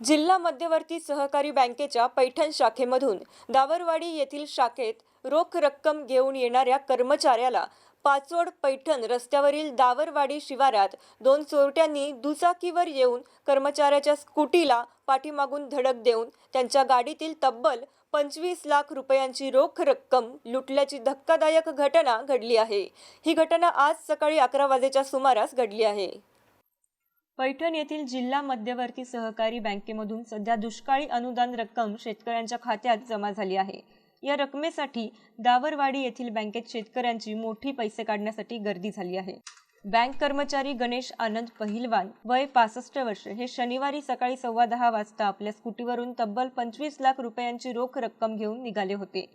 जिल्हा मध्यवर्ती सहकारी बँकेच्या पैठण शाखेमधून दावरवाडी येथील शाखेत रोख रक्कम घेऊन येणाऱ्या कर्मचाऱ्याला पाचोड पैठण रस्त्यावरील दावरवाडी शिवारात दोन चोरट्यांनी दुचाकीवर येऊन कर्मचाऱ्याच्या स्कूटीला पाठीमागून धडक देऊन त्यांच्या गाडीतील तब्बल पंचवीस लाख रुपयांची रोख रक्कम लुटल्याची धक्कादायक घटना घडली आहे. ही घटना आज सकाळी अकरा वाजेच्या सुमारास घडली आहे. पैठण येथील जिल्हा मध्यवर्ती सहकारी बँकेमधून सध्या दुष्काळी अनुदान रक्कम शेतकऱ्यांच्या खात्यात जमा झाली आहे. या रकमेसाठी दावरवाडी येथील बँकेत शेतकऱ्यांची मोठी पैसे काढण्यासाठी गर्दी झाली आहे. बँक कर्मचारी गणेश आनंद पहिलवान वय पासष्ट वर्ष हे शनिवारी सकाळी सव्वा दहा वाजता आपल्या स्कूटीवरून तब्बल पंचवीस लाख रुपयांची रोख रक्कम घेऊन निघाले होते.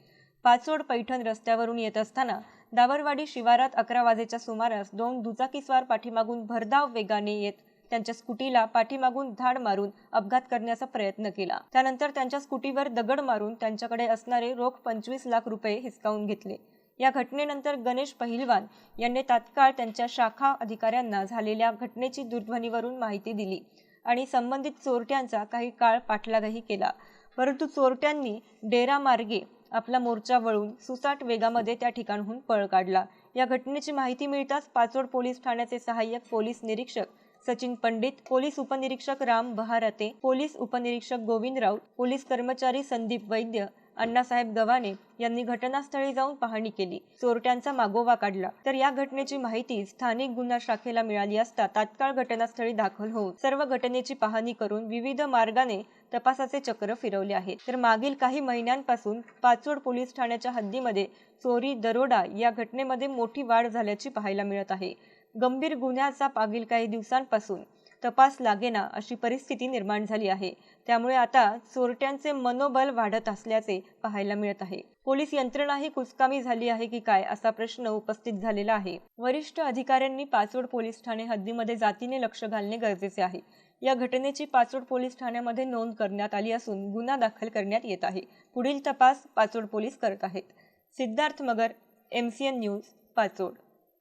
पाचोड पैठण रस्त्यावरून येत असताना दावरवाडी शिवारात अकरा वाजेच्या सुमारास दोन दुचाकीस्वार पाठीमागून भरधाव वेगाने येत त्यांच्या स्कूटीला पाठीमागून धाड मारून अपघात करण्याचा प्रयत्न केला. त्यानंतर त्यांच्या स्कूटीवर दगड मारून त्यांच्याकडे असणारे रोख पंचवीस लाख रुपये हिसकावून घेतले. या घटनेनंतर गणेश पहिलवान यांनी तात्काळ त्यांच्या शाखा अधिकाऱ्यांना झालेल्या घटनेची दूरध्वनीवरून माहिती दिली आणि संबंधित चोरट्यांचा काही काळ पाठलागही केला. परंतु चोरट्यांनी डेरा मार्गे आपला मोर्चा वळून सुसाट वेगामध्ये त्या ठिकाणहून पळ काढला. या घटनेची माहिती मिळताच पाचोड पोलीस ठाण्याचे सहाय्यक पोलीस निरीक्षक सचिन पंडित पोलीस उपनिरीक्षक राम बहारते पोलीस उपनिरीक्षक गोविंद राऊत पोलीस कर्मचारी संदीप वैद्य अण्णासाहेब गव्हाणे यांनी घटनास्थळी जाऊन पाहणी केली. चोरट्यांचा मागोवा काढला. तर या घटनेची माहिती स्थानिक गुन्हा शाखेला मिळाली असता तात्काळ घटनास्थळी दाखल होऊन सर्व घटनेची पाहणी करून विविध मार्गाने तपासाचे चक्र फिरवले आहे तर मागील काही महिन्यांपासून पाचोड पोलीस ठाण्याच्या हद्दीमध्ये चोरी दरोडा या घटनेमध्ये मोठी वाढ झाल्याची पाहायला मिळत आहे. गंभीर गुन्ह्याचा मागील काही दिवसांपासून तपास लागेना अशी परिस्थिती निर्माण झाली आहे. त्यामुळे आता चोरट्यांचे मनोबल वाढत असल्याचे पाहायला मिळत आहे. पोलीस यंत्रणाही कुचकामी झाली आहे की काय असा प्रश्न उपस्थित झालेला आहे. वरिष्ठ अधिकाऱ्यांनी पाचोड पोलीस ठाणे हद्दीमध्ये जातीने लक्ष घालणे गरजेचे आहे. या घटनेची पाचोड पोलीस ठाण्यामध्ये नोंद करण्यात आली असून गुन्हा दाखल करण्यात येत आहे. पुढील तपास पाचोड पोलीस करत आहेत. Siddharth Magar M C N news Pachod.